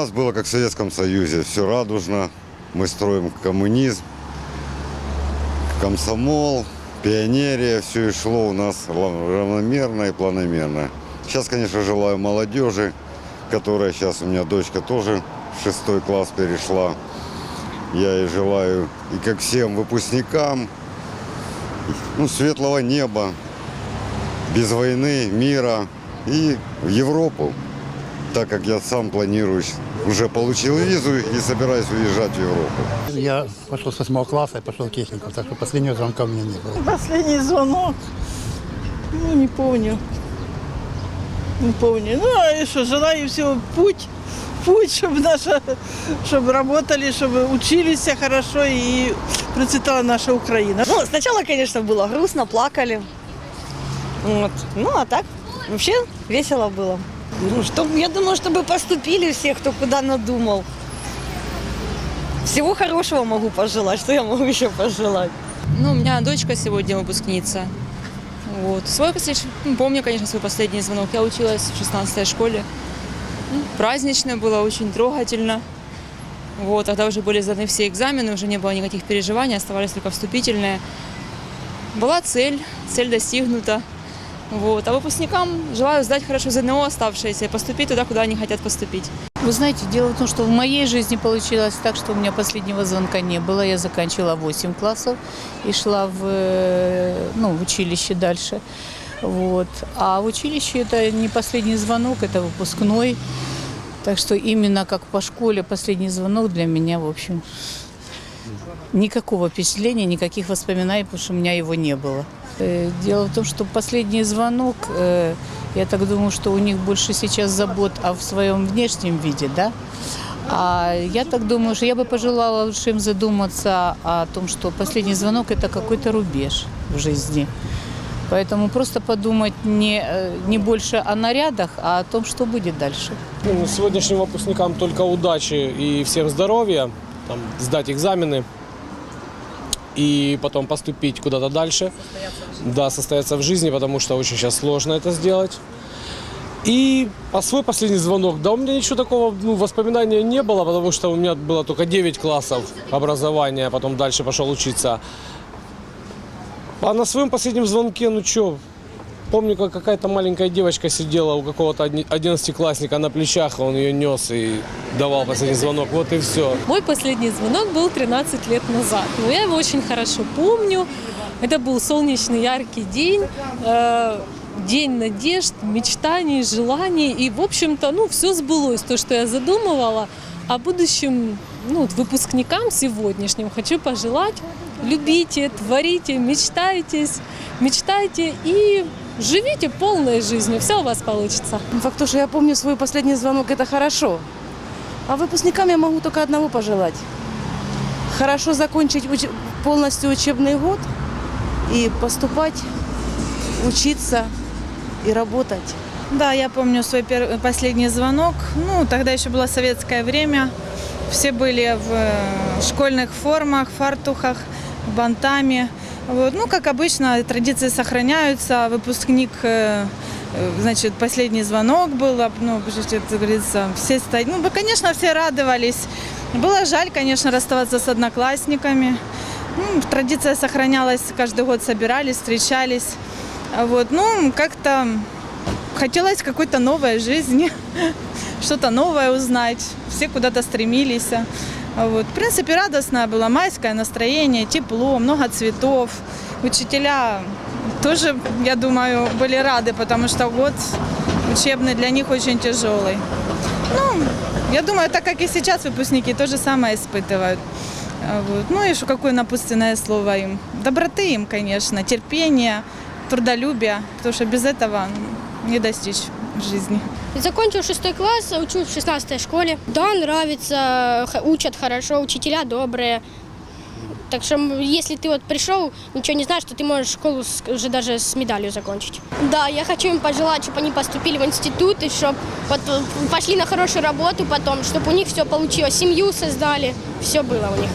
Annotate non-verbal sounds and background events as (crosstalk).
Нас было как в Советском Союзе, все радужно. Мы строим коммунизм, комсомол, пионерия. Все и шло у нас рав- равномерно и планомерно. Сейчас, конечно, желаю молодежи, которая сейчас у меня дочка тоже в шестой класс перешла. Я ей желаю и как всем выпускникам, ну, светлого неба, без войны, мира и в Европу так как я сам планирую, уже получил визу и собираюсь уезжать в Европу. Я пошел с восьмого класса и пошел в технику, так что последнего звонка у меня не было. Последний звонок. Ну, не помню. Не помню. Ну, а и что, желаю всего путь, путь, чтобы наша, чтобы работали, чтобы учились все хорошо и процветала наша Украина. Ну, сначала, конечно, было грустно, плакали. Вот. Ну, а так вообще весело было. Ну, что, я думаю, чтобы поступили все, кто куда надумал. Всего хорошего могу пожелать. Что я могу еще пожелать? Ну, у меня дочка сегодня выпускница. Вот. Свой послед- ну, помню, конечно, свой последний звонок. Я училась в 16 школе. Ну, празднично было, очень трогательно. Вот, тогда уже были сданы все экзамены, уже не было никаких переживаний, оставались только вступительные. Была цель, цель достигнута. Вот. А выпускникам желаю сдать хорошо ЗНО оставшееся и поступить туда, куда они хотят поступить. Вы знаете, дело в том, что в моей жизни получилось так, что у меня последнего звонка не было. Я заканчивала 8 классов и шла в, э, ну, в училище дальше. Вот. А в училище это не последний звонок, это выпускной. Так что именно как по школе последний звонок для меня, в общем, никакого впечатления, никаких воспоминаний, потому что у меня его не было. Э, Дело в том, что последний звонок, э, я так думаю, что у них больше сейчас забот о своем внешнем виде, да? А я так думаю, что я бы пожелала лучше им задуматься о том, что последний звонок – это какой-то рубеж в жизни. Поэтому просто подумать не, э, не больше о нарядах, а о том, что будет дальше. Ну, Сегодняшним выпускникам только удачи и всем здоровья, там, сдать экзамены и потом поступить куда-то дальше. Да, состояться в жизни, потому что очень сейчас сложно это сделать. И а свой последний звонок, да у меня ничего такого, ну, воспоминания не было, потому что у меня было только 9 классов образования, а потом дальше пошел учиться. А на своем последнем звонке, ну что, Помню, как какая-то маленькая девочка сидела у какого-то одиннадцатиклассника на плечах, он ее нес и давал последний звонок. Вот и все. Мой последний звонок был 13 лет назад, но я его очень хорошо помню. Это был солнечный яркий день, э, день надежд, мечтаний, желаний. И, в общем-то, ну, все сбылось, то, что я задумывала. А будущим ну, вот выпускникам сегодняшним хочу пожелать любите, творите, мечтайтесь, мечтайте и живите полной жизнью. Все у вас получится. Факт то, что я помню свой последний звонок, это хорошо. А выпускникам я могу только одного пожелать. Хорошо закончить уч- полностью учебный год и поступать, учиться и работать. Да, я помню свой пер- последний звонок. Ну, тогда еще было советское время. Все были в э, школьных формах, фартухах, бантами. Вот. Ну, как обычно, традиции сохраняются. Выпускник, э, э, значит, последний звонок был. а, Ну, это говорится, все стоят. Ну, бы, конечно, все радовались. Было жаль, конечно, расставаться с одноклассниками. Ну, традиция сохранялась, каждый год собирались, встречались. А Вот, ну, как-то хотелось какой-то новой жизни, (laughs) что-то новое узнать. Все куда-то стремились. А Вот. В принципе, радостное было майское настроение, тепло, много цветов. Учителя тоже, я думаю, были рады, потому что год учебный для них очень тяжелый. Ну, я думаю, так как и сейчас выпускники то же самое испытывают. А Вот. Ну и что какое напутственное слово им? Доброты им, конечно, терпения, трудолюбия, потому что без этого ну, не достичь жизни. Закончил шестой класс, учусь в 16 школе. Да, нравится, учат хорошо, учителя добрые. Так что если ты вот пришел, ничего не знаешь, то ты можешь школу с- уже даже с медалью закончить. Да, я хочу им пожелать, чтобы они поступили в институт и чтобы пошли на хорошую работу потом, чтобы у них все получилось, семью создали, все было у них.